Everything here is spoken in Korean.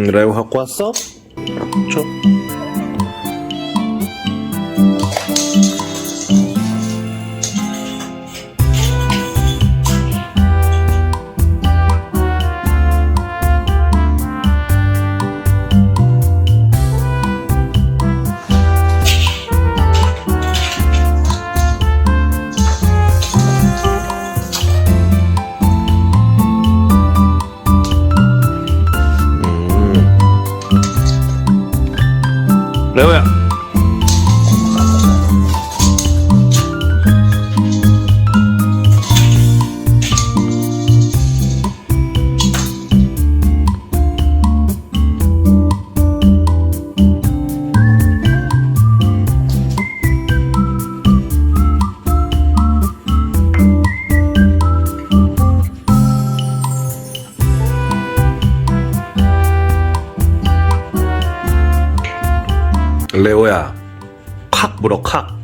음, 레오 갖고 왔어? 줘. 레오 레오야. 칵 물어 칵.